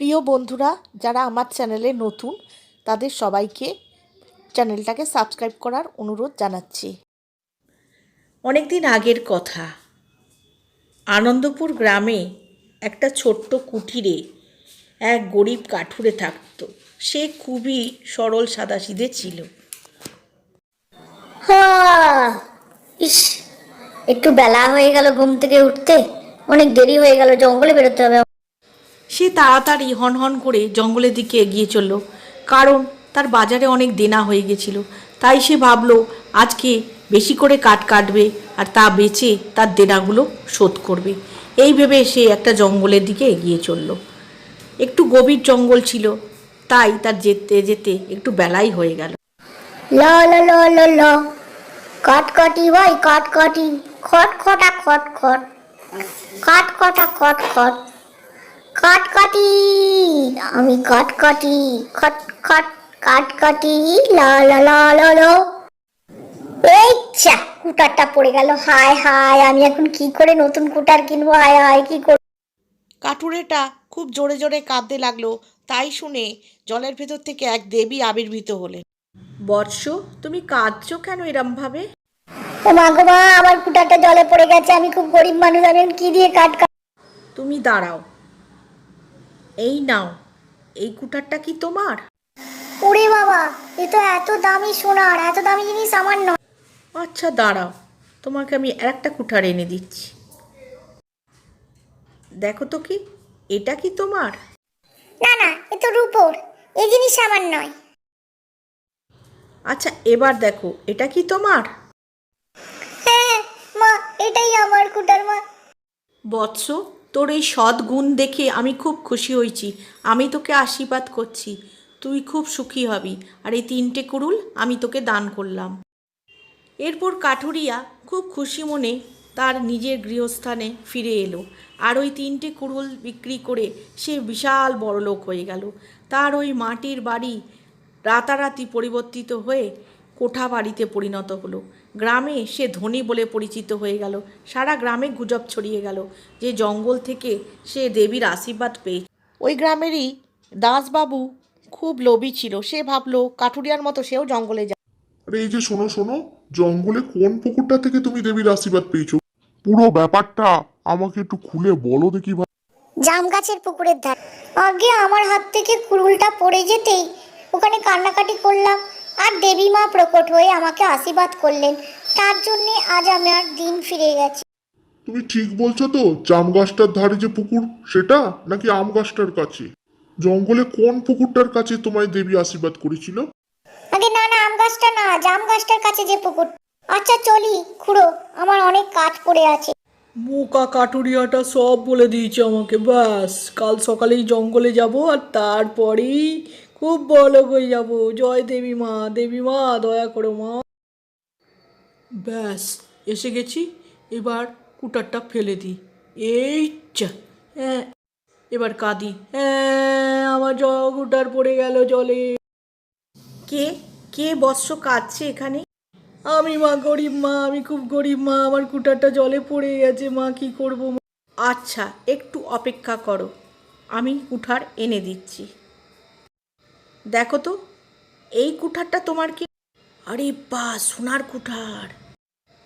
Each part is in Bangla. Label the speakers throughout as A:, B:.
A: প্রিয় বন্ধুরা, যারা আমার চ্যানেলে নতুন, তাদের সবাইকে চ্যানেলটাকে সাবস্ক্রাইব করার অনুরোধ জানাচ্ছি। অনেক দিন আগের কথা, আনন্দপুর গ্রামে একটা ছোট্ট কুটিরে এক গরিব কাঠুরে থাকতো। সে খুবই সরল সাদাসিধে ছিল।
B: ইস, একটু বেলা হয়ে গেল ঘুম থেকে উঠতে। অনেক দেরি হয়ে গেল, জঙ্গলে বেরোতে হবে।
A: সে তাড়াতাড়ি হনহন করে জঙ্গলের দিকে এগিয়ে চলল। কারণ তার বাজারে অনেক দেনা হয়ে গেছিল। তাই সে ভাবলো, আজকে বেশি করে কাঠ কাটবে আর তা বেচে তার দেনাগুলো শোধ করবে। এই ভেবে সে একটা জঙ্গলের দিকে এগিয়ে চলল। একটু গভীর জঙ্গল ছিল, তাই তার যেতে যেতে একটু বেলাই হয়ে গেল।
B: ল ল ল ল ল। কটকটি ভাই খট খটা খট খট। খট খটা খট খট। কটকটি আমি কটকটি খট খট কটকটি ল ল ল ল ল। এই চা কুটারটা পড়ে গেল। হায় হায় আমি এখন কি করে নতুন কুটার কিনবো? হায় হায় কি করব
A: কাটুরেটা খুব জোরে জোরে কাঁদতে লাগল। তাই শুনে জলের ভেতর থেকে এক দেবী আবির্ভূত হলেন। বর্ষ তুমি কাঁদছো কেন এরমভাবে?
B: ও মা গো মা আমার কুটারটা জলে পড়ে গেছে। আমি খুব গরিব মানুষ আমি কি দিয়ে কাট কাট
A: তুমি দাঁড়াও। এই নাও এই কুটারটা কি তোমার?
B: ওরে বাবা এ তো এত দামি সোনার এত দামি জিনিস আমার নয়।
A: আচ্ছা দাঁড়াও তোমাকে আমি আর একটা কুঠার এনে দিচ্ছি। দেখো তো কি এটা কি তোমার?
B: না না এ তো রূপোর এই জিনিস আমার নয়।
A: আচ্ছা এবার দেখো এটা কি তোমার?
B: হ্যাঁ মা এটাই আমার কুটার মা।
A: বৎস তোর এই সৎ গুণ দেখে আমি খুব খুশি হয়েছি। আমি তোকে আশীর্বাদ করছি। তুই খুব সুখী হবি। আর এই তিনটে কুড়ুল আমি তোকে দান করলাম। এরপর কাঠুরিয়া খুব খুশি মনে তার নিজের গৃহস্থানে ফিরে এলো। আর ওই তিনটে কুড়ুল বিক্রি করে সে বিশাল বড়লোক হয়ে গেল। তার ওই মাটির বাড়ি রাতারাতি পরিবর্তিত হয়ে কোঠা বাড়িতে পরিণত হলো। গ্রামে সে ধনী বলে পরিচিত হয়ে গেল। সারা গ্রামে গুজব ছড়িয়ে গেল। যে জঙ্গল থেকে সে দেবীর আশীর্বাদ পেয়ে ওই গ্রামেরই দাসবাবু খুব লোভী ছিল। সে ভাবলো কাঠুরিয়ার মতো সেও জঙ্গলে যাবে
C: আরে এই যে শোনো শোনো জঙ্গলে কোন পুকুরটা থেকে তুমি দেবীর আশীর্বাদ পেয়েছ? পুরো ব্যাপারটা আমাকে একটু খুলে বলো দেখি ভাই।
B: জাম গাছের পুকুরের ধার। আগে আমার হাত থেকে কুড়ুলটা পড়ে যেতেই ওখানে কান্নাকাটি করলাম। আর দেবী মা প্রকট হয়ে আমাকে আশীর্বাদ করলেন। তার জন্যে আজ আমার দিন ফিরে গেছে।
C: তুমি ঠিক বলছো তো জাম গাছটার ধারে যে পুকুর সেটা? নাকি আম গাছটার কাছে? জঙ্গলে কোন পুকুরটার কাছে তোমায় দেবী আশীর্বাদ করেছিল?
B: আগে না না আম গাছটা না জাম গাছটার কাছে যে পুকুর। আচ্ছা চলি খুড়ো আমার অনেক কাজ পড়ে আছে।
A: বোকা কাটুরিয়াটা সব বলে দিয়েছে আমাকে ব্যাস। কাল সকালেই জঙ্গলে যাব আর তারপরেই খুব বড় হয়ে যাব। জয় দেবী মা দেবী মা দয়া করো মা। ব্যাস এসে গেছি। এবার কুটারটা ফেলে দিই। এই যা হ্যাঁ এবার কাঁদি। হ্যাঁ আমার জ কুটার পড়ে গেল জলে। কে? কে বৎস কাঁদছে এখানে? আমি মা গরিব মা আমি খুব গরিব মা আমার কুটারটা জলে পড়ে গেছে মা কি করব? আচ্ছা একটু অপেক্ষা করো। আমি কুঠার এনে দিচ্ছি। দেখো তো, এই কুঠারটা তোমার কি? আরে বা, সোনার কুঠার।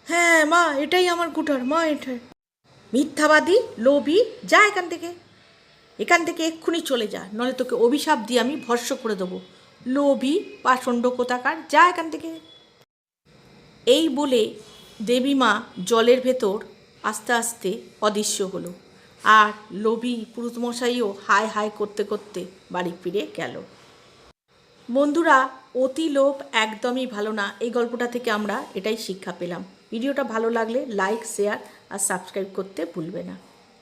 A: হ্যাঁ মা, এটাই আমার কুঠার, মা, এটাই। মিথ্যাবাদী, লোভী, যা এখান থেকে। এখান থেকে এক্ষুনি চলে যা, নলে তোকে অভিশাপ দিয়ে আমি ভস্য করে দেবো। লোভী, পাষণ্ড, কোথাকার, যা এখান থেকে। এই বলে দেবী মা জলের ভেতর আস্তে আস্তে অদৃশ্য হলো। আর লোভী পুরুতমশাইও হায় হায় করতে করতে বাড়ি ফিরে গেল। বন্ধুরা, অতি লোভ একদমই ভালো না। এই গল্পটা থেকে আমরা এটাই শিক্ষা পেলাম। ভিডিওটা ভালো লাগলে লাইক শেয়ার আর সাবস্ক্রাইব করতে ভুলবে না।